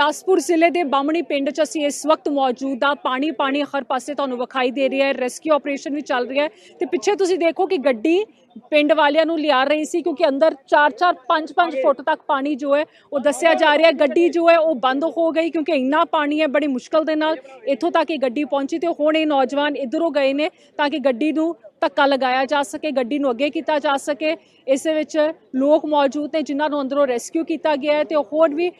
ਗੁਰਦਾਸਪੁਰ ਜ਼ਿਲ੍ਹੇ ਦੇ ਬਾਮਣੀ ਪਿੰਡ 'ਚ ਅਸੀਂ ਇਸ ਵਕਤ ਮੌਜੂਦ ਆ ਪਾਣੀ ਪਾਣੀ ਹਰ ਪਾਸੇ ਤੁਹਾਨੂੰ ਵਿਖਾਈ ਦੇ ਰਿਹਾ ਹੈ। ਰੈਸਕਿਊ ਆਪਰੇਸ਼ਨ ਵੀ ਚੱਲ ਰਿਹਾ ਹੈ। ਤੇ ਪਿੱਛੇ ਤੁਸੀਂ ਦੇਖੋ ਕਿ ਗੱਡੀ ਪਿੰਡ ਵਾਲਿਆਂ ਨੂੰ ਲਿਆ ਰਹੀ ਸੀ ਕਿਉਂਕਿ ਅੰਦਰ 4-4 5-5 ਫੁੱਟ ਤੱਕ ਪਾਣੀ ਜੋ ਹੈ ਉਹ ਦੱਸਿਆ ਜਾ ਰਿਹਾ ਗੱਡੀ ਜੋ ਹੈ ਉਹ ਬੰਦ ਹੋ ਗਈ ਕਿਉਂਕਿ ਇੰਨਾ ਪਾਣੀ ਹੈ ਬੜੀ ਮੁਸ਼ਕਲ ਦੇ ਨਾਲ। ਇੱਥੋਂ ਤੱਕ ਇਹ ਗੱਡੀ ਪਹੁੰਚੀ ਤੇ ਹੁਣ ਇਹ ਨੌਜਵਾਨ ਇਧਰੋਂ ਗਏ ਨੇ ਤਾਂ ਕਿ ਗੱਡੀ ਨੂੰ ਧੱਕਾ ਲਗਾਇਆ ਜਾ ਸਕੇ, ਗੱਡੀ ਨੂੰ ਅੱਗੇ ਕੀਤਾ ਜਾ ਸਕੇ। ਇਸ ਵਿੱਚ ਲੋਕ ਮੌਜੂਦ ਨੇ ਜਿਨ੍ਹਾਂ ਨੂੰ ਅੰਦਰੋਂ ਰੈਸਕਿਊ ਕੀਤਾ ਗਿਆ ਹੈ ਤੇ ਹੋਰ ਵੀ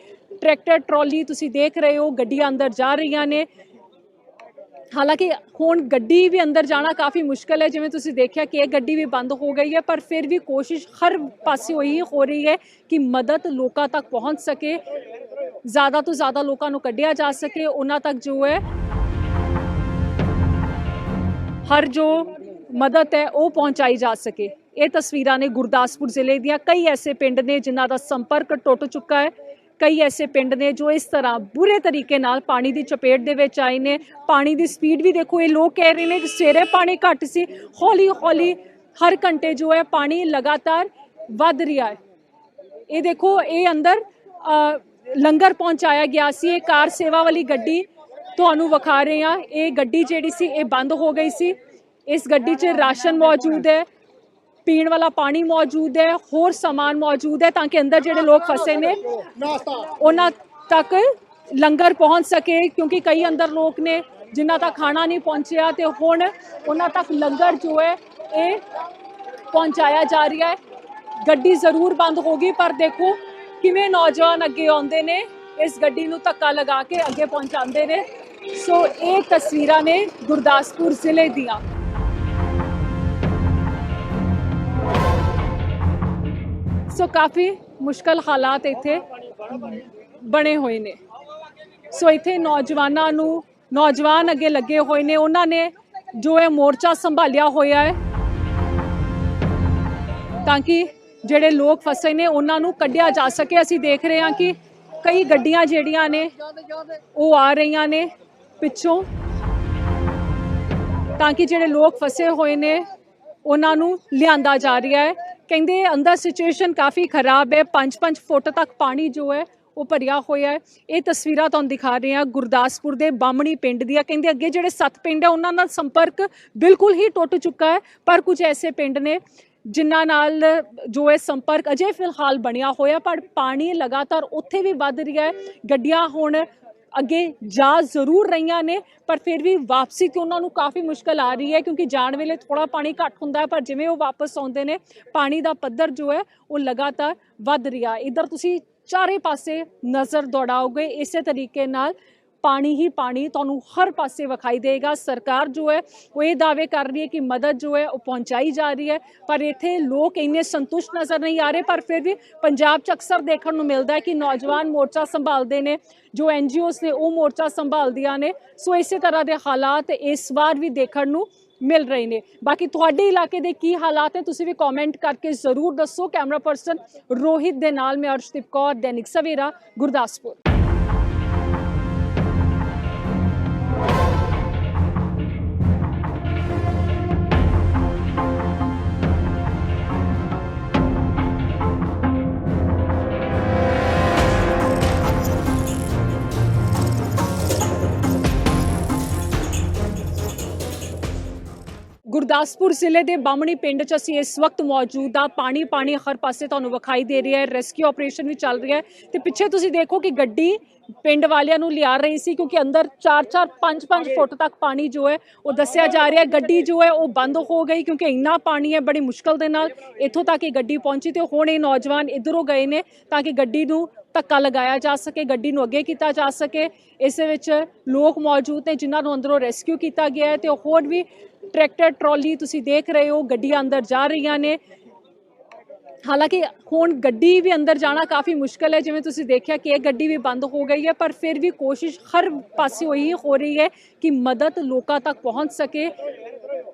ਟਰੈਕਟਰ, ਟਰਾਲੀ ਤੁਸੀਂ ਦੇਖ ਰਹੇ ਹੋ, ਗੱਡੀਆਂ ਅੰਦਰ ਜਾ ਰਹੀਆਂ ਨੇ। ਹਾਲਾਂਕਿ ਹੁਣ ਗੱਡੀ ਵੀ ਅੰਦਰ ਜਾਣਾ ਕਾਫੀ ਮੁਸ਼ਕਲ ਹੈ, ਜਿਵੇਂ ਤੁਸੀਂ ਦੇਖਿਆ ਕਿ ਇਹ ਗੱਡੀ ਵੀ ਬੰਦ ਹੋ ਗਈ ਹੈ, ਪਰ ਫਿਰ ਵੀ ਕੋਸ਼ਿਸ਼ ਹਰ ਪਾਸੇ ਹੋਈ ਹੋ ਰਹੀ ਹੈ ਕਿ ਮਦਦ ਲੋਕਾਂ ਤੱਕ ਪਹੁੰਚ ਸਕੇ, ਜ਼ਿਆਦਾ ਤੋਂ ਜ਼ਿਆਦਾ ਲੋਕਾਂ ਨੂੰ ਕੱਢਿਆ ਜਾ ਸਕੇ, ਉਹਨਾਂ ਤੱਕ ਜੋ ਹੈ, ਹਰ ਜੋ ਮਦਦ ਹੈ ਉਹ ਪਹੁੰਚਾਈ ਜਾ ਸਕੇ। ਇਹ ਤਸਵੀਰਾਂ ਨੇ ਗੁਰਦਾਸਪੁਰ ਜ਼ਿਲ੍ਹੇ ਦੀਆਂ ਕਈ ਐਸੇ ਪਿੰਡ ਨੇ ਜਿਨ੍ਹਾਂ ਦਾ ਸੰਪਰਕ ਟੁੱਟ ਚੁੱਕਾ ਹੈ। ਕਈ ਐਸੇ ਪਿੰਡ ਨੇ ਜੋ ਇਸ ਤਰ੍ਹਾਂ ਬੁਰੇ ਤਰੀਕੇ ਨਾਲ ਪਾਣੀ ਦੀ ਚਪੇਟ ਦੇ ਵਿੱਚ ਆਏ ਨੇ। ਪਾਣੀ ਦੀ ਸਪੀਡ ਵੀ ਦੇਖੋ, ਇਹ ਲੋਕ ਕਹਿ ਰਹੇ ਨੇ ਕਿ ਸਵੇਰੇ ਪਾਣੀ ਘੱਟ ਸੀ। ਹੌਲੀ ਹੌਲੀ ਹਰ ਘੰਟੇ ਜੋ ਹੈ ਪਾਣੀ ਲਗਾਤਾਰ ਵੱਧ ਰਿਹਾ ਹੈ। ਇਹ ਦੇਖੋ, ਇਹ ਅੰਦਰ ਲੰਗਰ ਪਹੁੰਚਾਇਆ ਗਿਆ ਸੀ। ਇਹ ਕਾਰ ਸੇਵਾ ਵਾਲੀ ਗੱਡੀ ਤੁਹਾਨੂੰ ਵਿਖਾ ਰਹੇ ਹਾਂ। ਇਹ ਗੱਡੀ ਜਿਹੜੀ ਸੀ, ਇਹ ਬੰਦ ਹੋ ਗਈ ਸੀ। ਇਸ ਗੱਡੀ 'ਚ ਰਾਸ਼ਨ ਮੌਜੂਦ ਹੈ। ਪੀਣ ਵਾਲਾ ਪਾਣੀ ਮੌਜੂਦ ਹੈ, ਹੋਰ ਸਮਾਨ ਮੌਜੂਦ ਹੈ ਤਾਂ ਕਿ ਅੰਦਰ ਜਿਹੜੇ ਲੋਕ ਫਸੇ ਨੇ, ਉਹਨਾਂ ਤੱਕ ਲੰਗਰ ਪਹੁੰਚ ਸਕੇ, ਕਿਉਂਕਿ ਕਈ ਅੰਦਰ ਲੋਕ ਨੇ ਜਿਨ੍ਹਾਂ ਤੱਕ ਖਾਣਾ ਨਹੀਂ ਪਹੁੰਚਿਆ ਤੇ ਹੁਣ ਉਹਨਾਂ ਤੱਕ ਲੰਗਰ ਜੋ ਹੈ ਇਹ ਪਹੁੰਚਾਇਆ ਜਾ ਰਿਹਾ ਹੈ। ਗੱਡੀ ਜ਼ਰੂਰ ਬੰਦ ਹੋ ਗਈ, ਪਰ ਦੇਖੋ ਕਿਵੇਂ ਨੌਜਵਾਨ ਅੱਗੇ ਆਉਂਦੇ ਨੇ, ਇਸ ਗੱਡੀ ਨੂੰ ਧੱਕਾ ਲਗਾ ਕੇ ਅੱਗੇ ਪਹੁੰਚਾਉਂਦੇ ਨੇ। ਸੋ ਇਹ ਤਸਵੀਰਾਂ ਨੇ ਗੁਰਦਾਸਪੁਰ ਜ਼ਿਲ੍ਹੇ ਦੀਆਂ। ਸੋ ਕਾਫੀ ਮੁਸ਼ਕਲ ਹਾਲਾਤ ਇੱਥੇ ਬਣੇ ਹੋਏ ਨੇ। ਸੋ ਇੱਥੇ ਨੌਜਵਾਨਾਂ ਨੂੰ, ਨੌਜਵਾਨ ਅੱਗੇ ਲੱਗੇ ਹੋਏ ਨੇ। ਉਹਨਾਂ ਨੇ ਜੋ ਇਹ ਮੋਰਚਾ ਸੰਭਾਲਿਆ ਹੋਇਆ ਹੈ, ਤਾਂ ਕਿ ਜਿਹੜੇ ਲੋਕ ਫਸੇ ਨੇ, ਉਹਨਾਂ ਨੂੰ ਕੱਢਿਆ ਜਾ ਸਕੇ। ਅਸੀਂ ਦੇਖ ਰਹੇ ਹਾਂ ਕਿ ਕਈ ਗੱਡੀਆਂ ਜਿਹੜੀਆਂ ਨੇ, ਉਹ ਆ ਰਹੀਆਂ ਨੇ ਪਿੱਛੋਂ। ਤਾਂ ਕਿ ਜਿਹੜੇ ਲੋਕ ਫਸੇ ਹੋਏ ਨੇ, ਉਹਨਾਂ ਨੂੰ ਲਿਆਂਦਾ ਜਾ ਰਿਹਾ ਹੈ। ਕਹਿੰਦੇ ਅੰਦਰ ਸਿਚੁਏਸ਼ਨ ਕਾਫੀ ਖਰਾਬ ਹੈ। 5-5 ਫੁੱਟ ਤੱਕ ਪਾਣੀ ਜੋ ਹੈ, ਉਹ ਭਰਿਆ ਹੋਇਆ ਹੈ। ਇਹ ਤਸਵੀਰਾਂ ਤੁਹਾਨੂੰ ਦਿਖਾ ਰਹੇ ਹਾਂ। ਗੁਰਦਾਸਪੁਰ ਦੇ ਬਾਮਣੀ ਪਿੰਡ ਦੀਆਂ। ਕਹਿੰਦੇ ਅੱਗੇ ਜਿਹੜੇ ਸੱਤ ਪਿੰਡ ਹੈ ਉਹਨਾਂ ਨਾਲ ਸੰਪਰਕ ਬਿਲਕੁਲ ਹੀ ਟੁੱਟ ਚੁੱਕਾ ਹੈ। ਪਰ ਕੁਝ ਐਸੇ ਪਿੰਡ ਨੇ ਜਿਨ੍ਹਾਂ ਨਾਲ ਜੋ ਹੈ ਸੰਪਰਕ ਅਜੇ ਫਿਲਹਾਲ ਬਣਿਆ ਹੋਇਆ ਪਰ ਪਾਣੀ ਲਗਾਤਾਰ ਉੱਥੇ ਵੀ ਵੱਧ ਰਿਹਾ ਹੈ। ਗੱਡੀਆਂ ਹੁਣ ਅੱਗੇ ਜਾ ਜ਼ਰੂਰ ਰਹੀਆਂ ਨੇ, ਪਰ ਫਿਰ ਵੀ ਵਾਪਸੀ ਤੇ ਉਹਨਾਂ ਨੂੰ ਕਾਫੀ ਮੁਸ਼ਕਲ ਆ ਰਹੀ ਹੈ, ਕਿਉਂਕਿ ਜਾਣ ਵੇਲੇ ਥੋੜਾ ਪਾਣੀ ਘੱਟ ਹੁੰਦਾ ਹੈ, ਪਰ ਜਿਵੇਂ ਉਹ ਵਾਪਸ ਆਉਂਦੇ ਨੇ, ਪਾਣੀ ਦਾ ਪੱਧਰ ਜੋ ਹੈ, ਉਹ ਲਗਾਤਾਰ ਵੱਧ ਰਿਹਾ ਇਧਰ ਤੁਸੀਂ ਚਾਰੇ ਪਾਸੇ ਨਜ਼ਰ ਦੌੜਾਓਗੇ, ਇਸੇ ਤਰੀਕੇ ਨਾਲ ਪਾਣੀ ਹੀ ਪਾਣੀ ਤੁਹਾਨੂੰ ਹਰ ਪਾਸੇ ਵਿਖਾਈ ਦੇਗਾ। ਸਰਕਾਰ ਜੋ ਹੈ, ਉਹ ਇਹ ਦਾਅਵੇ ਕਰ ਰਹੀ ਹੈ ਕਿ ਮਦਦ ਜੋ ਹੈ, ਉਹ ਪਹੁੰਚਾਈ ਜਾ ਰਹੀ ਹੈ। ਪਰ ਇੱਥੇ ਲੋਕ ਇੰਨੇ ਸੰਤੁਸ਼ਟ ਨਜ਼ਰ ਨਹੀਂ ਆ ਰਹੇ, ਪਰ ਫਿਰ ਵੀ ਪੰਜਾਬ 'ਚ ਅਕਸਰ ਦੇਖਣ ਨੂੰ ਮਿਲਦਾ ਹੈ ਕਿ ਨੌਜਵਾਨ ਮੋਰਚਾ ਸੰਭਾਲਦੇ ਨੇ, ਜੋ ਐਨਜੀਓਸ ਨੇ, ਉਹ ਮੋਰਚਾ ਸੰਭਾਲਦੀਆਂ ਨੇ। ਸੋ ਇਸੇ ਤਰ੍ਹਾਂ ਦੇ ਹਾਲਾਤ ਇਸ ਵਾਰ ਵੀ ਦੇਖਣ ਨੂੰ ਮਿਲ ਰਹੇ ਨੇ। ਬਾਕੀ ਤੁਹਾਡੇ ਇਲਾਕੇ ਦੇ ਕੀ ਹਾਲਾਤ ਹੈ ਤੁਸੀਂ ਵੀ ਕਮੈਂਟ ਕਰਕੇ ਜ਼ਰੂਰ ਦੱਸੋ। ਕੈਮਰਾ ਪਰਸਨ ਰੋਹਿਤ ਦੇ ਨਾਲ ਮੈਂ ਅਰਸ਼ਦੀਪ ਕੌਰ, ਦੈਨਿਕ ਸਵੇਰਾ, ਗੁਰਦਾਸਪੁਰ। ਗੁਰਦਾਸਪੁਰ ਜ਼ਿਲ੍ਹੇ ਦੇ ਬਾਮਣੀ ਪਿੰਡ 'ਚ ਅਸੀਂ ਇਸ ਵਕਤ ਮੌਜੂਦ ਆ ਪਾਣੀ ਪਾਣੀ ਹਰ ਪਾਸੇ ਤੁਹਾਨੂੰ ਵਿਖਾਈ ਦੇ ਰਿਹਾ ਹੈ। ਰੈਸਕਿਊ ਆਪਰੇਸ਼ਨ ਵੀ ਚੱਲ ਰਿਹਾ ਹੈ। ਤੇ ਪਿੱਛੇ ਤੁਸੀਂ ਦੇਖੋ ਕਿ ਗੱਡੀ ਪਿੰਡ ਵਾਲਿਆਂ ਨੂੰ ਲਿਆ ਰਹੀ ਸੀ ਕਿਉਂਕਿ ਅੰਦਰ 4-4 5-5 ਫੁੱਟ ਤੱਕ ਪਾਣੀ ਜੋ ਹੈ ਉਹ ਦੱਸਿਆ ਜਾ ਰਿਹਾ ਹੈ। ਗੱਡੀ ਜੋ ਹੈ ਉਹ ਬੰਦ ਹੋ ਗਈ ਕਿਉਂਕਿ ਇੰਨਾ ਪਾਣੀ ਹੈ ਬੜੀ ਮੁਸ਼ਕਲ ਦੇ ਨਾਲ। ਇੱਥੋਂ ਤੱਕ ਇਹ ਗੱਡੀ ਪਹੁੰਚੀ ਤੇ ਹੁਣ ਇਹ ਨੌਜਵਾਨ ਇਧਰੋਂ ਗਏ ਨੇ ਤਾਂ ਕਿ ਗੱਡੀ ਨੂੰ ਧੱਕਾ ਲਗਾਇਆ ਜਾ ਸਕੇ, ਗੱਡੀ ਨੂੰ ਅੱਗੇ ਕੀਤਾ ਜਾ ਸਕੇ। ਇਸ ਵਿੱਚ ਲੋਕ ਮੌਜੂਦ ਨੇ ਜਿਨ੍ਹਾਂ ਨੂੰ ਅੰਦਰੋਂ ਰੈਸਕਿਊ ਕੀਤਾ ਗਿਆ ਹੈ ਤੇ ਹੋਰ ਵੀ ਟਰੈਕਟਰ, ਟਰਾਲੀ ਤੁਸੀਂ ਦੇਖ ਰਹੇ ਹੋ, ਗੱਡੀਆਂ ਅੰਦਰ ਜਾ ਰਹੀਆਂ ਨੇ। ਹਾਲਾਂਕਿ ਹੁਣ ਗੱਡੀ ਵੀ ਅੰਦਰ ਜਾਣਾ ਕਾਫੀ ਮੁਸ਼ਕਲ ਹੈ, ਜਿਵੇਂ ਤੁਸੀਂ ਦੇਖਿਆ ਕਿ ਇਹ ਗੱਡੀ ਵੀ ਬੰਦ ਹੋ ਗਈ ਹੈ, ਪਰ ਫਿਰ ਵੀ ਕੋਸ਼ਿਸ਼ ਹਰ ਪਾਸੇ ਹੋਈ ਹੋ ਰਹੀ ਹੈ ਕਿ ਮਦਦ ਲੋਕਾਂ ਤੱਕ ਪਹੁੰਚ ਸਕੇ,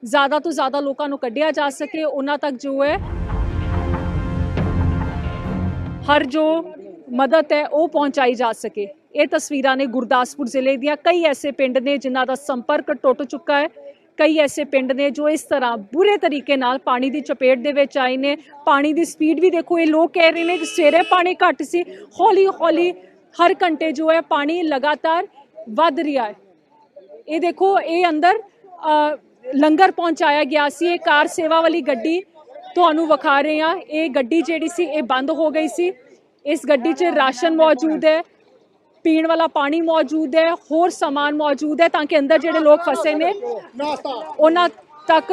ਜ਼ਿਆਦਾ ਤੋਂ ਜ਼ਿਆਦਾ ਲੋਕਾਂ ਨੂੰ ਕੱਢਿਆ ਜਾ ਸਕੇ, ਉਹਨਾਂ ਤੱਕ ਜੋ ਹੈ, ਹਰ ਜੋ ਮਦਦ ਹੈ ਉਹ ਪਹੁੰਚਾਈ ਜਾ ਸਕੇ। ਇਹ ਤਸਵੀਰਾਂ ਨੇ ਗੁਰਦਾਸਪੁਰ ਜ਼ਿਲ੍ਹੇ ਦੀਆਂ ਕਈ ਐਸੇ ਪਿੰਡ ਨੇ ਜਿਨ੍ਹਾਂ ਦਾ ਸੰਪਰਕ ਟੁੱਟ ਚੁੱਕਾ ਹੈ। ਕਈ ਐਸੇ ਪਿੰਡ ਨੇ ਜੋ ਇਸ ਤਰ੍ਹਾਂ ਬੁਰੇ ਤਰੀਕੇ ਨਾਲ ਪਾਣੀ ਦੀ ਚਪੇਟ ਦੇ ਵਿੱਚ ਆਏ ਨੇ। ਪਾਣੀ ਦੀ ਸਪੀਡ ਵੀ ਦੇਖੋ, ਇਹ ਲੋਕ ਕਹਿ ਰਹੇ ਨੇ ਕਿ ਸਵੇਰੇ ਪਾਣੀ ਘੱਟ ਸੀ ਹੌਲੀ ਹੌਲੀ ਹਰ ਘੰਟੇ ਜੋ ਹੈ ਪਾਣੀ ਲਗਾਤਾਰ ਵੱਧ ਰਿਹਾ ਹੈ। ਇਹ ਦੇਖੋ, ਇਹ ਅੰਦਰ ਲੰਗਰ ਪਹੁੰਚਾਇਆ ਗਿਆ ਸੀ, ਇਹ ਕਾਰ ਸੇਵਾ ਵਾਲੀ ਗੱਡੀ ਤੁਹਾਨੂੰ ਵਿਖਾ ਰਹੇ ਹਾਂ। ਇਹ ਗੱਡੀ ਜਿਹੜੀ ਸੀ, ਇਹ ਬੰਦ ਹੋ ਗਈ ਸੀ। ਇਸ ਗੱਡੀ 'ਚ ਰਾਸ਼ਨ ਮੌਜੂਦ ਹੈ। ਪੀਣ ਵਾਲਾ ਪਾਣੀ ਮੌਜੂਦ ਹੈ, ਹੋਰ ਸਮਾਨ ਮੌਜੂਦ ਹੈ ਤਾਂ ਕਿ ਅੰਦਰ ਜਿਹੜੇ ਲੋਕ ਫਸੇ ਨੇ, ਉਹਨਾਂ ਤੱਕ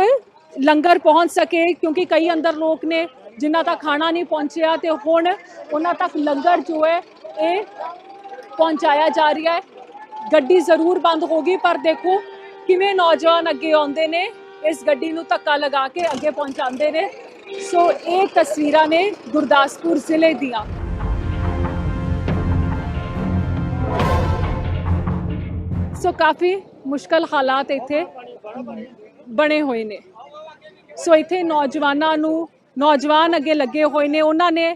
ਲੰਗਰ ਪਹੁੰਚ ਸਕੇ, ਕਿਉਂਕਿ ਕਈ ਅੰਦਰ ਲੋਕ ਨੇ ਜਿਨ੍ਹਾਂ ਤੱਕ ਖਾਣਾ ਨਹੀਂ ਪਹੁੰਚਿਆ ਤੇ ਹੁਣ ਉਹਨਾਂ ਤੱਕ ਲੰਗਰ ਜੋ ਹੈ ਇਹ ਪਹੁੰਚਾਇਆ ਜਾ ਰਿਹਾ ਹੈ। ਗੱਡੀ ਜ਼ਰੂਰ ਬੰਦ ਹੋ ਗਈ, ਪਰ ਦੇਖੋ ਕਿਵੇਂ ਨੌਜਵਾਨ ਅੱਗੇ ਆਉਂਦੇ ਨੇ, ਇਸ ਗੱਡੀ ਨੂੰ ਧੱਕਾ ਲਗਾ ਕੇ ਅੱਗੇ ਪਹੁੰਚਾਉਂਦੇ ਨੇ। ਸੋ ਇਹ ਤਸਵੀਰਾਂ ਨੇ ਗੁਰਦਾਸਪੁਰ ਜ਼ਿਲ੍ਹੇ ਦੀਆਂ। ਸੋ ਕਾਫੀ ਮੁਸ਼ਕਲ ਹਾਲਾਤ ਇੱਥੇ ਬਣੇ ਹੋਏ ਨੇ। ਸੋ ਇੱਥੇ ਨੌਜਵਾਨਾਂ ਨੂੰ, ਨੌਜਵਾਨ ਅੱਗੇ ਲੱਗੇ ਹੋਏ ਨੇ। ਉਹਨਾਂ ਨੇ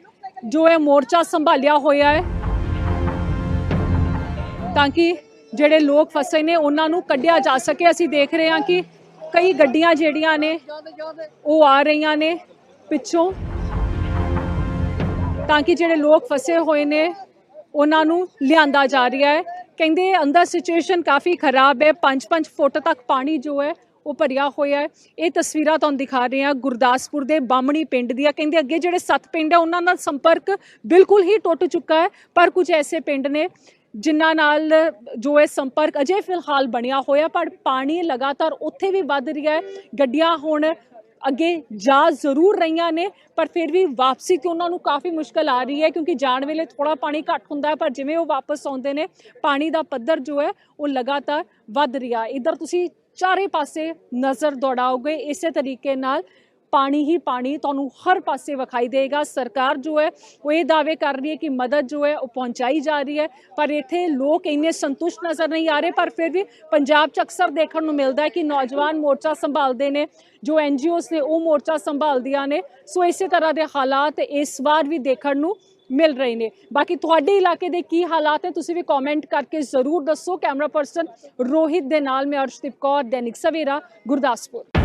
ਜੋ ਇਹ ਮੋਰਚਾ ਸੰਭਾਲਿਆ ਹੋਇਆ ਹੈ, ਤਾਂ ਕਿ ਜਿਹੜੇ ਲੋਕ ਫਸੇ ਨੇ, ਉਹਨਾਂ ਨੂੰ ਕੱਢਿਆ ਜਾ ਸਕੇ। ਅਸੀਂ ਦੇਖ ਰਹੇ ਹਾਂ ਕਿ ਕਈ ਗੱਡੀਆਂ ਜਿਹੜੀਆਂ ਨੇ, ਉਹ ਆ ਰਹੀਆਂ ਨੇ ਪਿੱਛੋਂ। ਤਾਂ ਕਿ ਜਿਹੜੇ ਲੋਕ ਫਸੇ ਹੋਏ ਨੇ, ਉਹਨਾਂ ਨੂੰ ਲਿਆਂਦਾ ਜਾ ਰਿਹਾ ਹੈ। ਕਹਿੰਦੇ ਅੰਦਰ ਸਿਚੁਏਸ਼ਨ ਕਾਫੀ ਖਰਾਬ ਹੈ 5-5 ਫੁੱਟ ਤੱਕ ਪਾਣੀ ਜੋ ਹੈ, ਉਹ ਭਰਿਆ ਹੋਇਆ ਹੈ। ਇਹ ਤਸਵੀਰਾਂ ਤੁਹਾਨੂੰ ਦਿਖਾ ਰਹੇ ਹਾਂ ਗੁਰਦਾਸਪੁਰ ਦੇ ਬਾਮਣੀ ਪਿੰਡ ਦੀਆਂ। ਕਹਿੰਦੇ ਅੱਗੇ ਜਿਹੜੇ ਸੱਤ ਪਿੰਡ ਹੈ ਉਹਨਾਂ ਨਾਲ ਸੰਪਰਕ ਬਿਲਕੁਲ ਹੀ ਟੁੱਟ ਚੁੱਕਾ ਹੈ, ਪਰ ਕੁਝ ਐਸੇ ਪਿੰਡ ਨੇ ਜਿਨ੍ਹਾਂ ਨਾਲ ਜੋ ਹੈ ਸੰਪਰਕ ਅਜੇ ਫਿਲਹਾਲ ਬਣਿਆ ਹੋਇਆ, ਪਰ ਪਾਣੀ ਲਗਾਤਾਰ ਉੱਥੇ ਵੀ ਵੱਧ ਰਿਹਾ ਹੈ। ਗੱਡੀਆਂ ਹੁਣ ਅੱਗੇ ਜਾ ਜ਼ਰੂਰ ਰਹੀਆਂ ਨੇ, ਪਰ ਫਿਰ ਵੀ ਵਾਪਸੀ ਤੇ ਉਹਨਾਂ ਨੂੰ ਕਾਫੀ ਮੁਸ਼ਕਲ ਆ ਰਹੀ ਹੈ, ਕਿਉਂਕਿ ਜਾਣ ਵੇਲੇ ਥੋੜਾ ਪਾਣੀ ਘੱਟ ਹੁੰਦਾ ਹੈ, ਪਰ ਜਿਵੇਂ ਉਹ ਵਾਪਸ ਆਉਂਦੇ ਨੇ, ਪਾਣੀ ਦਾ ਪੱਧਰ ਜੋ ਹੈ, ਉਹ ਲਗਾਤਾਰ ਵੱਧ ਰਿਹਾ ਇਧਰ ਤੁਸੀਂ ਚਾਰੇ ਪਾਸੇ ਨਜ਼ਰ ਦੌੜਾਓਗੇ, ਇਸੇ ਤਰੀਕੇ ਨਾਲ ਪਾਣੀ ਹੀ ਪਾਣੀ ਤੁਹਾਨੂੰ ਹਰ ਪਾਸੇ ਵਿਖਾਈ ਦੇਗਾ। ਸਰਕਾਰ ਜੋ ਹੈ, ਉਹ ਇਹ ਦਾਅਵੇ ਕਰ ਰਹੀ ਹੈ ਕਿ ਮਦਦ ਜੋ ਹੈ, ਉਹ ਪਹੁੰਚਾਈ ਜਾ ਰਹੀ ਹੈ। ਪਰ ਇੱਥੇ ਲੋਕ ਇੰਨੇ ਸੰਤੁਸ਼ਟ ਨਜ਼ਰ ਨਹੀਂ ਆ ਰਹੇ, ਪਰ ਫਿਰ ਵੀ ਪੰਜਾਬ 'ਚ ਅਕਸਰ ਦੇਖਣ ਨੂੰ ਮਿਲਦਾ ਹੈ ਕਿ ਨੌਜਵਾਨ ਮੋਰਚਾ ਸੰਭਾਲਦੇ ਨੇ, ਜੋ ਐਨਜੀਓਸ ਨੇ, ਉਹ ਮੋਰਚਾ ਸੰਭਾਲਦੀਆਂ ਨੇ। ਸੋ ਇਸੇ ਤਰ੍ਹਾਂ ਦੇ ਹਾਲਾਤ ਇਸ ਵਾਰ ਵੀ ਦੇਖਣ ਨੂੰ ਮਿਲ ਰਹੇ ਨੇ। ਬਾਕੀ ਤੁਹਾਡੇ ਇਲਾਕੇ ਦੇ ਕੀ ਹਾਲਾਤ ਹੈ ਤੁਸੀਂ ਵੀ ਕਮੈਂਟ ਕਰਕੇ ਜ਼ਰੂਰ ਦੱਸੋ। ਕੈਮਰਾ ਪਰਸਨ ਰੋਹਿਤ ਦੇ ਨਾਲ ਮੈਂ ਅਰਸ਼ਦੀਪ ਕੌਰ, ਦੈਨਿਕ ਸਵੇਰਾ, ਗੁਰਦਾਸਪੁਰ।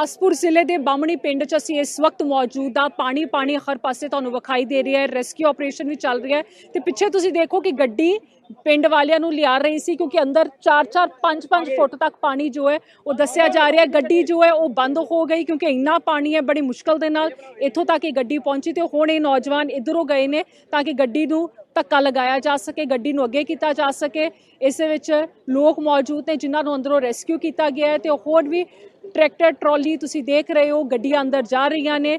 ਬਿਲਾਸਪੁਰ ਜ਼ਿਲ੍ਹੇ ਦੇ ਬਾਮਣੀ ਪਿੰਡ 'ਚ ਅਸੀਂ ਇਸ ਵਕਤ ਮੌਜੂਦ ਆ ਪਾਣੀ ਪਾਣੀ ਹਰ ਪਾਸੇ ਤੁਹਾਨੂੰ ਵਿਖਾਈ ਦੇ ਰਿਹਾ ਹੈ। ਰੈਸਕਿਊ ਆਪਰੇਸ਼ਨ ਵੀ ਚੱਲ ਰਿਹਾ ਹੈ। ਤੇ ਪਿੱਛੇ ਤੁਸੀਂ ਦੇਖੋ ਕਿ ਗੱਡੀ ਪਿੰਡ ਵਾਲਿਆਂ ਨੂੰ ਲਿਆ ਰਹੀ ਸੀ, ਕਿਉਂਕਿ ਅੰਦਰ 4-4 5-5 ਫੁੱਟ ਤੱਕ ਪਾਣੀ ਜੋ ਹੈ, ਉਹ ਦੱਸਿਆ ਜਾ ਰਿਹਾ ਗੱਡੀ ਜੋ ਹੈ, ਉਹ ਬੰਦ ਹੋ ਗਈ, ਕਿਉਂਕਿ ਇੰਨਾ ਪਾਣੀ ਹੈ ਬੜੀ ਮੁਸ਼ਕਲ ਦੇ ਨਾਲ ਇੱਥੋਂ ਤੱਕ ਇਹ ਗੱਡੀ ਪਹੁੰਚੀ ਤੇ ਹੁਣ ਇਹ ਨੌਜਵਾਨ ਇਧਰੋਂ ਗਏ ਨੇ ਤਾਂ ਕਿ ਗੱਡੀ ਨੂੰ ਧੱਕਾ ਲਗਾਇਆ ਜਾ ਸਕੇ, ਗੱਡੀ ਨੂੰ ਅੱਗੇ ਕੀਤਾ ਜਾ ਸਕੇ। ਇਸ ਵਿੱਚ ਲੋਕ ਮੌਜੂਦ ਨੇ ਜਿਨ੍ਹਾਂ ਨੂੰ ਅੰਦਰੋਂ ਰੈਸਕਿਊ ਕੀਤਾ ਗਿਆ ਹੈ ਤੇ ਹੋਰ ਵੀ ਟਰੈਕਟਰ ਟਰਾਲੀ ਤੁਸੀਂ ਦੇਖ ਰਹੇ ਹੋ, ਗੱਡੀਆਂ ਅੰਦਰ ਜਾ ਰਹੀਆਂ ਨੇ।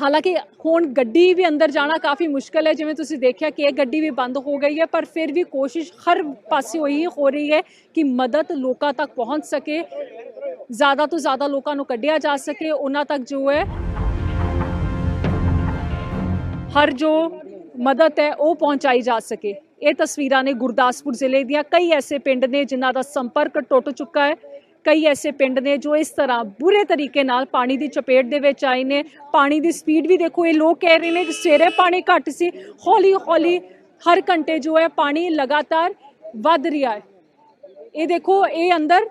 ਹਾਲਾਂਕਿ ਹੁਣ ਗੱਡੀ ਵੀ ਅੰਦਰ ਜਾਣਾ ਕਾਫੀ ਮੁਸ਼ਕਲ ਹੈ, ਜਿਵੇਂ ਤੁਸੀਂ ਦੇਖਿਆ ਕਿ ਇਹ ਗੱਡੀ ਵੀ ਬੰਦ ਹੋ ਗਈ ਹੈ, ਪਰ ਫਿਰ ਵੀ ਕੋਸ਼ਿਸ਼ ਹਰ ਪਾਸੇ ਹੋਈ ਹੋ ਰਹੀ ਹੈ ਕਿ ਮਦਦ ਲੋਕਾਂ ਤੱਕ ਪਹੁੰਚ ਸਕੇ। ਜ਼ਿਆਦਾ ਤੋਂ ਜ਼ਿਆਦਾ ਲੋਕਾਂ ਨੂੰ ਕੱਢਿਆ ਜਾ ਸਕੇ। ਉਹਨਾਂ ਤੱਕ ਜੋ ਹੈ, ਹਰ ਜੋ ਮਦਦ ਹੈ, ਉਹ ਪਹੁੰਚਾਈ ਜਾ ਸਕੇ। ਇਹ ਤਸਵੀਰਾਂ ਨੇ ਗੁਰਦਾਸਪੁਰ ਜ਼ਿਲ੍ਹੇ ਦੀਆਂ ਕਈ ਐਸੇ ਪਿੰਡ ਨੇ ਜਿਨ੍ਹਾਂ ਦਾ ਸੰਪਰਕ ਟੁੱਟ ਚੁੱਕਾ ਹੈ। ਕਈ ਐਸੇ ਪਿੰਡ ਨੇ ਜੋ ਇਸ ਤਰ੍ਹਾਂ ਬੁਰੇ ਤਰੀਕੇ ਨਾਲ ਪਾਣੀ ਦੀ ਚਪੇਟ ਦੇ ਵਿੱਚ ਆਏ ਨੇ। ਪਾਣੀ ਦੀ ਸਪੀਡ ਵੀ ਦੇਖੋ, ਇਹ ਲੋਕ ਕਹਿ ਰਹੇ ਨੇ ਕਿ ਸਵੇਰੇ ਪਾਣੀ ਘੱਟ ਸੀ। ਹੌਲੀ ਹੌਲੀ ਹਰ ਘੰਟੇ ਜੋ ਹੈ ਪਾਣੀ ਲਗਾਤਾਰ ਵੱਧ ਰਿਹਾ ਹੈ। ਇਹ ਦੇਖੋ, ਇਹ ਅੰਦਰ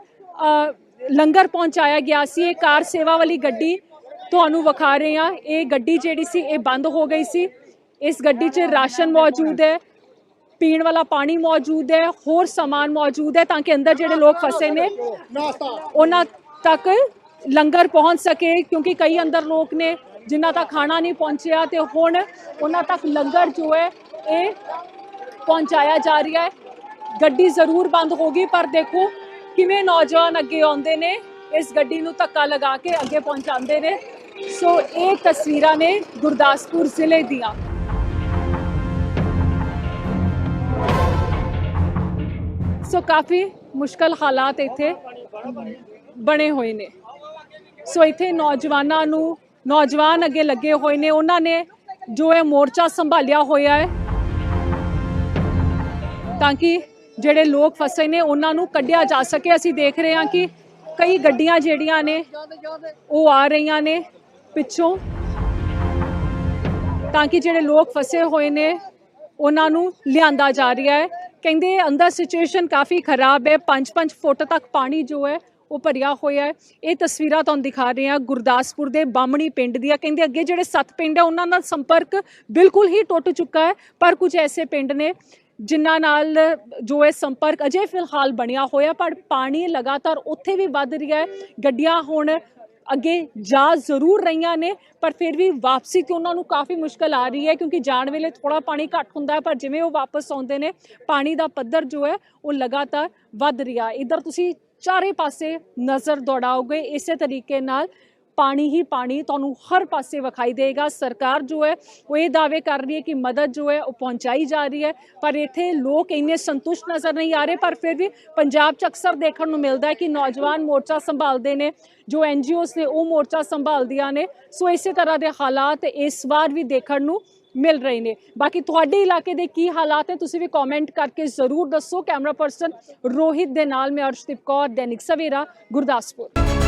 ਲੰਗਰ ਪਹੁੰਚਾਇਆ ਗਿਆ ਸੀ। ਇਹ ਕਾਰ ਸੇਵਾ ਵਾਲੀ ਗੱਡੀ ਤੁਹਾਨੂੰ ਵਿਖਾ ਰਹੇ ਹਾਂ। ਇਹ ਗੱਡੀ ਜਿਹੜੀ ਸੀ, ਇਹ ਬੰਦ ਹੋ ਗਈ ਸੀ। ਇਸ ਗੱਡੀ 'ਚ ਰਾਸ਼ਨ ਮੌਜੂਦ ਹੈ ਪੀਣ ਵਾਲਾ ਪਾਣੀ ਮੌਜੂਦ ਹੈ ਹੋਰ ਸਮਾਨ ਮੌਜੂਦ ਹੈ ਤਾਂ ਕਿ ਅੰਦਰ ਜਿਹੜੇ ਲੋਕ ਫਸੇ ਨੇ ਉਹਨਾਂ ਤੱਕ ਲੰਗਰ ਪਹੁੰਚ ਸਕੇ ਕਿਉਂਕਿ ਕਈ ਅੰਦਰ ਲੋਕ ਨੇ ਜਿਨ੍ਹਾਂ ਤੱਕ ਖਾਣਾ ਨਹੀਂ ਪਹੁੰਚਿਆ ਤੇ ਹੁਣ ਉਹਨਾਂ ਤੱਕ ਲੰਗਰ ਜੋ ਹੈ ਇਹ ਪਹੁੰਚਾਇਆ ਜਾ ਰਿਹਾ ਹੈ ਗੱਡੀ ਜ਼ਰੂਰ ਬੰਦ ਹੋ ਗਈ ਪਰ ਦੇਖੋ ਕਿਵੇਂ ਨੌਜਵਾਨ ਅੱਗੇ ਆਉਂਦੇ ਨੇ ਇਸ ਗੱਡੀ ਨੂੰ ਧੱਕਾ ਲਗਾ ਕੇ ਅੱਗੇ ਪਹੁੰਚਾਉਂਦੇ ਨੇ ਸੋ ਇਹ ਤਸਵੀਰਾਂ ਨੇ ਗੁਰਦਾਸਪੁਰ ਜ਼ਿਲ੍ਹੇ ਦੀਆਂ ਸੋ ਕਾਫੀ ਮੁਸ਼ਕਲ ਹਾਲਾਤ ਇੱਥੇ ਬਣੇ ਹੋਏ ਨੇ। ਸੋ ਇੱਥੇ ਨੌਜਵਾਨਾਂ ਨੂੰ, ਨੌਜਵਾਨ ਅੱਗੇ ਲੱਗੇ ਹੋਏ ਨੇ। ਉਹਨਾਂ ਨੇ ਜੋ ਇਹ ਮੋਰਚਾ ਸੰਭਾਲਿਆ ਹੋਇਆ ਹੈ, ਤਾਂ ਕਿ ਜਿਹੜੇ ਲੋਕ ਫਸੇ ਨੇ, ਉਹਨਾਂ ਨੂੰ ਕੱਢਿਆ ਜਾ ਸਕੇ। ਅਸੀਂ ਦੇਖ ਰਹੇ ਹਾਂ ਕਿ ਕਈ ਗੱਡੀਆਂ ਜਿਹੜੀਆਂ ਨੇ, ਉਹ ਆ ਰਹੀਆਂ ਨੇ ਪਿੱਛੋਂ। ਤਾਂ ਕਿ ਜਿਹੜੇ ਲੋਕ ਫਸੇ ਹੋਏ ਨੇ, ਉਹਨਾਂ ਨੂੰ ਲਿਆਂਦਾ ਜਾ ਰਿਹਾ ਹੈ। ਕਹਿੰਦੇ ਅੰਦਰ ਸਿਚੁਏਸ਼ਨ ਕਾਫੀ ਖਰਾਬ ਹੈ 5-5 ਫੁੱਟ ਤੱਕ ਪਾਣੀ ਜੋ ਹੈ ਉਹ ਭਰਿਆ ਹੋਇਆ ਹੈ। ਇਹ ਤਸਵੀਰਾਂ ਤੁਹਾਨੂੰ ਦਿਖਾ ਰਹੇ ਹਾਂ ਗੁਰਦਾਸਪੁਰ ਦੇ ਬਾਮਣੀ ਪਿੰਡ ਦੀਆਂ। ਕਹਿੰਦੇ ਅੱਗੇ ਜਿਹੜੇ ਸੱਤ ਪਿੰਡ ਹੈ, ਉਹਨਾਂ ਨਾਲ ਸੰਪਰਕ ਬਿਲਕੁਲ ਹੀ ਟੁੱਟ ਚੁੱਕਾ ਹੈ, ਪਰ ਕੁਝ ਐਸੇ ਪਿੰਡ ਨੇ ਜਿਨ੍ਹਾਂ ਨਾਲ ਜੋ ਹੈ ਸੰਪਰਕ ਅਜੇ ਫਿਲਹਾਲ ਬਣਿਆ ਹੋਇਆ, ਪਰ ਪਾਣੀ ਲਗਾਤਾਰ ਉੱਥੇ ਵੀ ਵੱਧ ਰਿਹਾ ਹੈ। ਗੱਡੀਆਂ ਹੁਣ ਅੱਗੇ ਜਾ ਜ਼ਰੂਰ ਰਹੀਆਂ ਨੇ, ਪਰ ਫਿਰ ਵੀ ਵਾਪਸੀ ਤੇ ਉਹਨਾਂ ਨੂੰ ਕਾਫੀ ਮੁਸ਼ਕਲ ਆ ਰਹੀ ਹੈ, ਕਿਉਂਕਿ ਜਾਣ ਵੇਲੇ ਥੋੜਾ ਪਾਣੀ ਘੱਟ ਹੁੰਦਾ ਹੈ, ਪਰ ਜਿਵੇਂ ਉਹ ਵਾਪਸ ਆਉਂਦੇ ਨੇ, ਪਾਣੀ ਦਾ ਪੱਧਰ ਜੋ ਹੈ, ਉਹ ਲਗਾਤਾਰ ਵੱਧ ਰਿਹਾ ਹੈ। ਇਧਰ ਤੁਸੀਂ ਚਾਰੇ ਪਾਸੇ ਨਜ਼ਰ ਦੌੜਾਓਗੇ, ਇਸੇ ਤਰੀਕੇ ਨਾਲ ਪਾਣੀ ਹੀ ਪਾਣੀ ਤੁਹਾਨੂੰ ਹਰ ਪਾਸੇ ਵਿਖਾਈ ਦੇਗਾ। ਸਰਕਾਰ ਜੋ ਹੈ, ਉਹ ਇਹ ਦਾਅਵੇ ਕਰ ਰਹੀ ਹੈ ਕਿ ਮਦਦ ਜੋ ਹੈ, ਉਹ ਪਹੁੰਚਾਈ ਜਾ ਰਹੀ ਹੈ। ਪਰ ਇੱਥੇ ਲੋਕ ਇੰਨੇ ਸੰਤੁਸ਼ਟ ਨਜ਼ਰ ਨਹੀਂ ਆ ਰਹੇ, ਪਰ ਫਿਰ ਵੀ ਪੰਜਾਬ 'ਚ ਅਕਸਰ ਦੇਖਣ ਨੂੰ ਮਿਲਦਾ ਹੈ ਕਿ ਨੌਜਵਾਨ ਮੋਰਚਾ ਸੰਭਾਲਦੇ ਨੇ, ਜੋ ਐਨਜੀਓਸ ਨੇ, ਉਹ ਮੋਰਚਾ ਸੰਭਾਲਦੀਆਂ ਨੇ। ਸੋ ਇਸੇ ਤਰ੍ਹਾਂ ਦੇ ਹਾਲਾਤ ਇਸ ਵਾਰ ਵੀ ਦੇਖਣ ਨੂੰ ਮਿਲ ਰਹੇ ਨੇ। ਬਾਕੀ ਤੁਹਾਡੇ ਇਲਾਕੇ ਦੇ ਕੀ ਹਾਲਾਤ ਹੈ ਤੁਸੀਂ ਵੀ ਕਮੈਂਟ ਕਰਕੇ ਜ਼ਰੂਰ ਦੱਸੋ। ਕੈਮਰਾ ਪਰਸਨ ਰੋਹਿਤ ਦੇ ਨਾਲ ਮੈਂ ਅਰਸ਼ਦੀਪ ਕੌਰ, ਦੈਨਿਕ ਸਵੇਰਾ, ਗੁਰਦਾਸਪੁਰ।